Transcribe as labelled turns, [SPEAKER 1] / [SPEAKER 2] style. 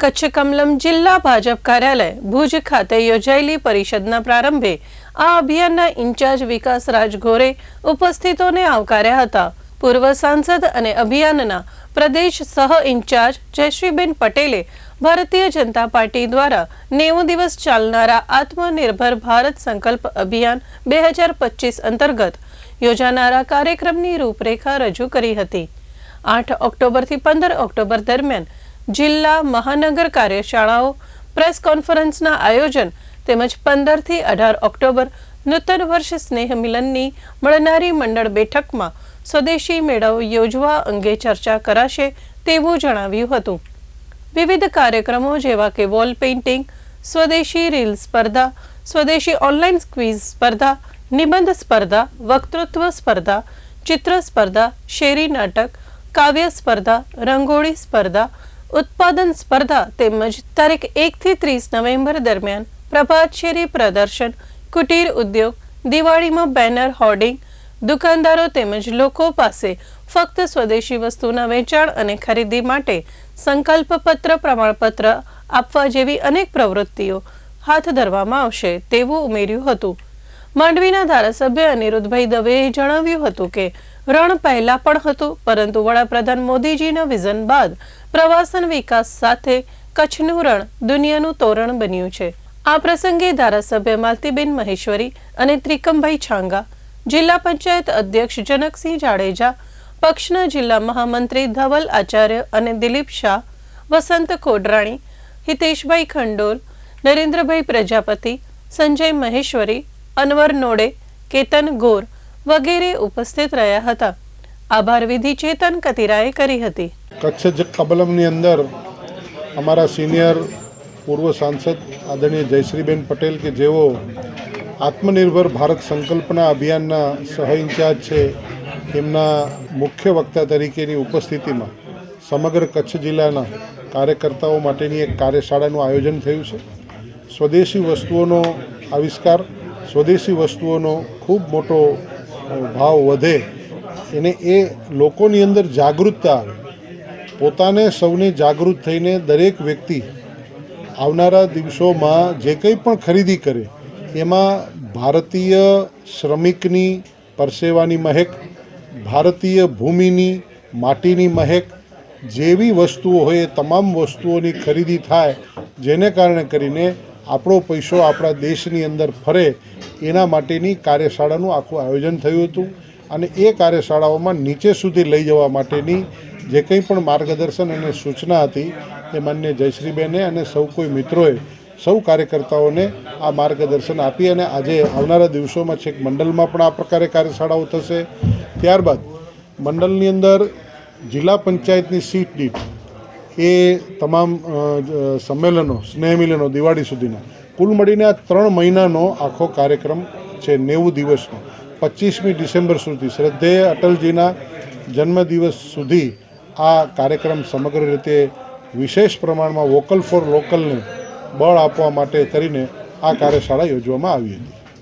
[SPEAKER 1] કચ્છ કમલમ જિલ્લા ભાજપ કાર્યાલય ભુજ ખાતે યોજાયેલી પરિષદના પ્રારંભે આ અભિયાનના ઇન્ચાર્જ વિકાસ રાજગોરે ઉપસ્થિતોને આવકાર્યા હતા. પૂર્વ સાંસદ અને અભિયાનના પ્રદેશ સહ ઇન્ચાર્જ જયશ્રીબેન પટેલે ભારતીય જનતા પાર્ટી દ્વારા નેવું દિવસ ચાલનારા આત્મનિર્ભર ભારત સંકલ્પ અભિયાન બે હજાર પચીસ અંતર્ગત યોજાનારા કાર્યક્રમની રૂપરેખા રજૂ કરી હતી. આઠ ઓક્ટોબરથી પંદર ઓક્ટોબર દરમિયાન જિલ્લા મહાનગર કાર્યશાળાઓ, પ્રેસ કોન્ફરન્સના આયોજન તેમજ પંદરથી અઢાર ઓક્ટોબર નૂતન વર્ષ સ્નેહ મિલનની મળનારી મંડળ બેઠકમાં સ્વદેશી મેળાઓ યોજવા અંગે ચર્ચા કરાશે તેવું જણાવ્યું હતું. વિવિધ કાર્યક્રમો જેવા કે વોલ પેઇન્ટિંગ, સ્વદેશી રીલ સ્પર્ધા, સ્વદેશી ઓનલાઈન ક્વિઝ સ્પર્ધા, નિબંધ સ્પર્ધા, વક્તૃત્વ સ્પર્ધા, ચિત્ર સ્પર્ધા, શેરી નાટક, કાવ્ય સ્પર્ધા, રંગોળી સ્પર્ધા ઉત્પાદન સ્પર્ધા તેમજ તારીખ એકથી ત્રીસ નવેમ્બર દરમિયાન પ્રભાત શેરી પ્રદર્શન, કુટીર ઉદ્યોગ, દિવાળીમાં બેનર હોર્ડિંગ, દુકાનદારો તેમજ લોકો પાસે ફક્ત સ્વદેશી વસ્તુના વેચાણ અને ખરીદી માટે સંકલ્પ પત્ર, પ્રમાણપત્ર આપવા જેવી અનેક પ્રવૃત્તિઓ હાથ ધરવામાં આવશે તેવું ઉમેર્યું હતું. માંડવીના ધારાસભ્ય અનિરુદ્ધભાઈ દવેએ જણાવ્યું હતું કે રણ પહેલા પણ હતું, પરંતુ વડાપ્રધાન મોદીજીના વિઝન બાદ પ્રવાસન વિકાસ સાથે કચ્છનું રણ દુનિયાનું તોરણ બન્યું છે. આ પ્રસંગે ધારાસભ્ય માલતીબેન મહેશ્વરી અને ત્રિકમભાઈ છાંગા, જિલ્લા પંચાયત અધ્યક્ષ જનકસિંહ જાડેજા, પક્ષના જિલ્લા મહામંત્રી ધવલ આચાર્ય અને દિલીપ શાહ, વસંત કોડરાણી, હિતેશભાઈ ખંડોલ, નરેન્દ્રભાઈ પ્રજાપતિ, સંજય મહેશ્વરી, અનવર નોડે, કેતન ગોર વગેરે ઉપસ્થિત રહ્યા હતા. આભાર વિધિ ચેતન કતિરાએ કરી હતી.
[SPEAKER 2] કચ્છ કબલમની અંદર અમારા સિનિયર પૂર્વ સાંસદ આદરણીય જયશ્રીબેન પટેલ કે જેઓ આત્મનિર્ભર ભારત સંકલ્પના અભિયાનના સહ ઇન્ચાર્જ છે, એમના મુખ્ય વક્તા તરીકેની ઉપસ્થિતિમાં સમગ્ર કચ્છ જિલ્લાના કાર્યકર્તાઓ માટેની એક કાર્યશાળાનું આયોજન થયું છે. સ્વદેશી વસ્તુઓનો આવિષ્કાર, સ્વદેશી વસ્તુઓનો ખૂબ મોટો ભાવ વધે, એને એ લોકોની અંદર જાગૃતતા આવે. પોતાને સૌને જાગૃત થઈને દરેક વ્યક્તિ આવનારા દિવસોમાં જે કંઈ પણ ખરીદી કરે, એમાં ભારતીય શ્રમિકની પરસેવાની મહેક, ભારતીય ભૂમિની માટીની મહેક, જેવી વસ્તુઓ હોય એ તમામ વસ્તુઓની ખરીદી થાય, જેને કારણે કરીને આપણો પૈસો આપણા દેશની અંદર ફરે એના માટેની કાર્યશાળાનું આખું આયોજન થયું હતું. અને એ કાર્યશાળાઓમાં નીચે સુધી લઈ જવા માટેની જે કંઈ પણ માર્ગદર્શન અને સૂચના હતી એ માન્ય જયશ્રીબેને અને સૌ કોઈ મિત્રોએ, સૌ કાર્યકર્તાઓને આ માર્ગદર્શન આપી અને આજે આવનારા દિવસોમાં છેક મંડળમાં પણ આ પ્રકારે કાર્યશાળાઓ થશે. ત્યારબાદ મંડળની અંદર જિલ્લા પંચાયતની સીટ દીઠ એ તમામ સંમેલનો, સ્નેહ મિલનો દિવાળી સુધીના. કુલ મળીને આ ત્રણ મહિનાનો આખો કાર્યક્રમ છે નેવું દિવસનો. પચીસમી ડિસેમ્બર સુધી શ્રદ્ધેય અટલજીના જન્મદિવસ સુધી આ કાર્યક્રમ સમગ્ર રીતે વિશેષ પ્રમાણમાં વોકલ ફોર લોકલને બળ આપવા માટે કરીને આ કાર્યશાળા યોજવામાં આવી હતી.